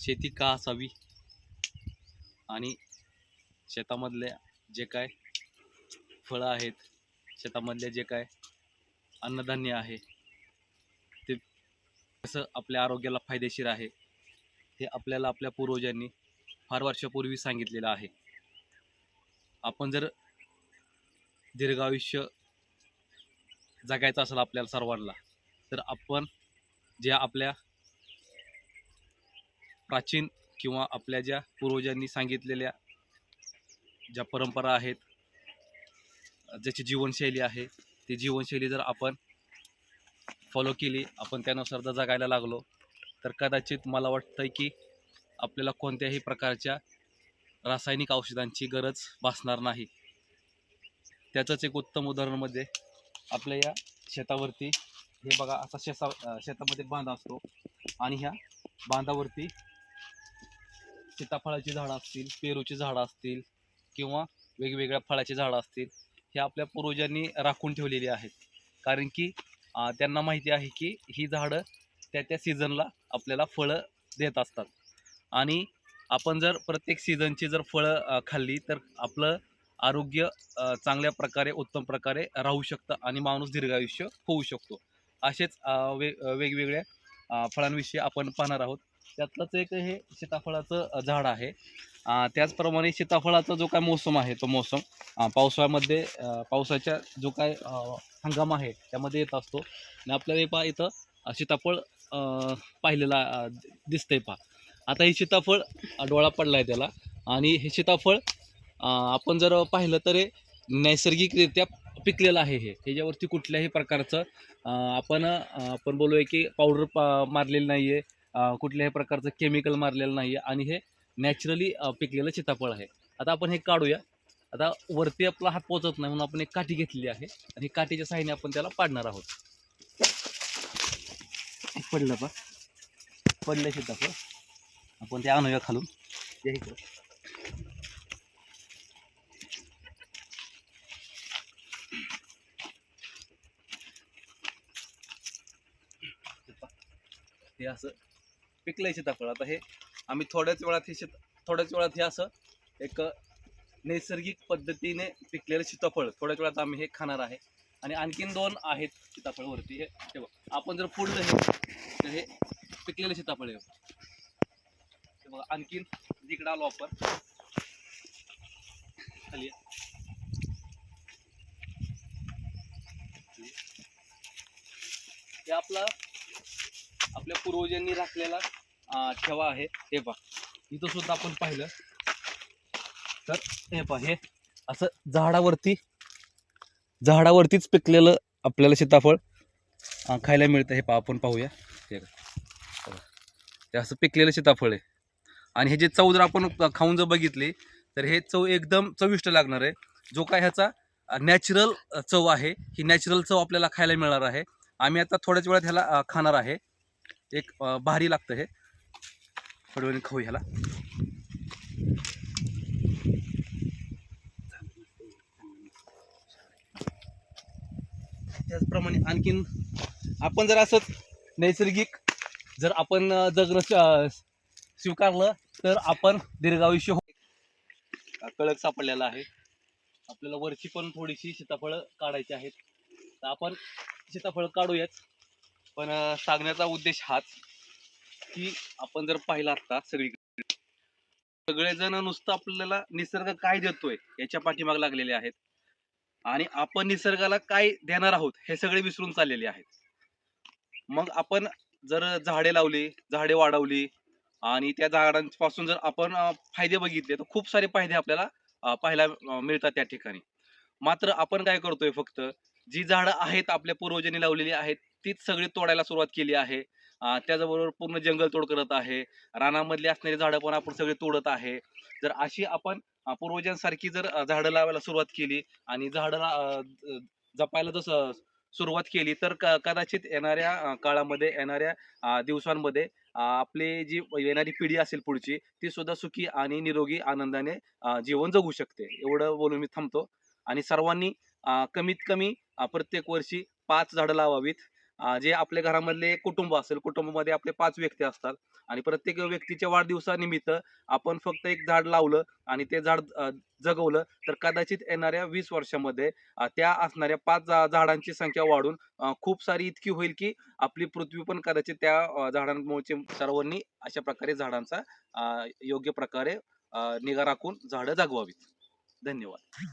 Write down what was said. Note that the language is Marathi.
शेती का असावी? आणि शेतामधले जे काय फळं आहेत शेतामधले जे काय अन्नधान्य आहे ते कसं आपल्या आरोग्याला फायदेशीर आहे हे आपल्याला आपल्या पूर्वजांनी फार वर्षापूर्वी सांगितलेलं आहे. आपण जर दीर्घायुष्य जगायचं असेल आपल्याला सर्वांना तर आपण जे आपल्या प्राचीन किंवा आपल्या ज्या पूर्वजांनी सांगितलेल्या ज्या परंपरा आहेत ज्याची जीवनशैली आहे ती जीवनशैली जर आपण फॉलो केली आपण त्यानुसार जर जगायला लागलो तर कदाचित मला वाटतं की आपल्याला कोणत्याही प्रकारच्या रासायनिक औषधांची गरज भासणार नाही. त्याचंच एक उत्तम उदाहरण म्हणजे आपल्या या शेतावरती हे बघा असा शेसा शेतामध्ये बांधा असतो आणि ह्या बांधावरती सीताफळाची झाडं असतील पेरूची झाडं असतील किंवा वेगवेगळ्या फळाची झाडं असतील हे आपल्या पूर्वजांनी राखून ठेवलेली आहेत. कारण की त्यांना माहिती आहे की ही झाडं त्या त्या सीझनला आपल्याला फळं देत असतात. आणि आपण जर प्रत्येक सीझनची जर फळं खाल्ली तर आपलं आरोग्य चांगल्या प्रकारे उत्तम प्रकारे राहू शकतं आणि माणूस दीर्घायुष्य होऊ शकतो. असेच वे वेगवेगळ्या फळांविषयी आपण पाहणार आहोत. त्यातलंच एक हे सीताफळाचं झाड आहे. त्याचप्रमाणे सीताफळाचा जो काय मोसम आहे तो मोसम पावसाळ्यामध्ये पावसाच्या जो काय हंगाम आहे त्यामध्ये येत असतो. आणि आपल्याला हे पहा इथं सीताफळ पाहिलेला दिसतंय पहा. आता हे सीताफळ डोळा पडला आहे त्याला. आणि हे सीताफळ आपण जर पाहिलं तर हे नैसर्गिकरित्या पिकलेलं आहे हे. ह्याच्यावरती कुठल्याही प्रकारचं आपण आपण बोलूया की पावडर पा मारलेलं नाही आहे कुठल्याही प्रकारचं केमिकल मारलेलं नाही आहे आणि हे नॅचरली पिकलेलं सीताफळ आहे. आता आपण हे काढूया. आता वरती आपला हात पोचत नाही म्हणून आपण एक काठी घेतलेली आहे आणि काठीच्या साहाय्याने आपण त्याला पाडणार आहोत. पडलं पा पडलं सीताफळ. आपण ते आणूया खालून. ते इकडं. हे असं पिकलंय सीताफळ. आता हे आम्ही थोड्याच वेळात हे शेत थोड्याच वेळात हे असं एक नैसर्गिक पद्धतीने पिकलेलं सीताफळ थोड्याच वेळात आम्ही हे खाणार आहे. आणि आणखीन दोन आहेत सीताफळ वरती हे तेव्हा बघा. आपण जर फोडलं हे तर हे पिकलेलं सीताफळ आहे ते बघा आणखीन जिकडं आलो आपण खाली हे आपला आपल्या पूर्वजांनी राखलेला ठेवा आहे. हे पहा. इथं सुद्धा आपण पाहिलं. तर हे पहा हे असं झाडावरती झाडावरतीच पिकलेलं आपल्याला सीताफळ खायला मिळतं. हे पहा आपण पाहूया. हे असं पिकलेलं सीताफळ आहे. आणि हे जे चव जर आपण खाऊन जर बघितली तर हे चव एकदम चविष्ट लागणार आहे. जो काय ह्याचा नॅचरल चव आहे ही नॅचरल चव आपल्याला खायला मिळणार आहे. आम्ही आता थोड्याच वेळात ह्याला खाणार आहे. एक भारी लागतं हे. थोड्या खाऊ ह्याला. त्याचप्रमाणे आणखीन आपण जर असंच नैसर्गिक जर आपण जगणं स्वीकारलं तर आपण दीर्घायुष्य हो कळक सापडलेला आहे. आपल्याला वरची पण थोडीशी सीताफळं काढायची आहेत. तर आपण सीताफळ काढूयाच पण सांगण्याचा उद्देश हाच की आपण जर पाहिला असता सगळीकडे सगळेजण नुसतं आपल्याला निसर्ग काय देतोय याच्या पाठीमाग लागलेले आहेत. आणि आपण निसर्गाला काय देणार आहोत हे सगळे विसरून चाललेले आहेत. मग आपण जर झाडे लावली झाडे वाढवली आणि त्या झाडांपासून जर आपण फायदे बघितले तर खूप सारे फायदे आपल्याला पाहायला मिळतात त्या ठिकाणी. मात्र आपण काय करतोय फक्त जी झाडं आहेत आपल्या पूर्वजांनी लावलेली आहेत तीच सगळी तोडायला सुरुवात केली आहे. त्याचबरोबर पूर्ण जंगलतोड करत आहे. रानामधली असणारी झाडं पण आपण सगळे तोडत आहे. जर अशी आपण पूर्वजांसारखी जर झाडं लावायला सुरुवात केली आणि झाडं जपायला जसं सुरुवात केली तर क- कदाचित येणाऱ्या काळामध्ये येणाऱ्या दिवसांमध्ये आपली जी येणारी पिढी असेल पुढची ती सुद्धा सुखी आणि निरोगी आनंदाने जीवन जगू शकते. एवढं बोलून मी थांबतो. आणि सर्वांनी कमीत कमी प्रत्येक वर्षी पाच झाडं लावावीत. जे आपल्या घरामधले कुटुंब असेल कुटुंबामध्ये आपले पाच व्यक्ती असतात आणि प्रत्येक व्यक्तीच्या वाढदिवसानिमित्त आपण फक्त एक झाड लावलं आणि ते झाड जगवलं तर कदाचित येणाऱ्या वीस वर्षामध्ये त्या असणाऱ्या पाच झाडांची संख्या वाढून खूप सारी इतकी होईल की आपली पृथ्वी पण कदाचित त्या झाडांमुळे सर्वांनी अशा प्रकारे झाडांचा योग्य प्रकारे निगा राखून झाडं जगवावीत. धन्यवाद.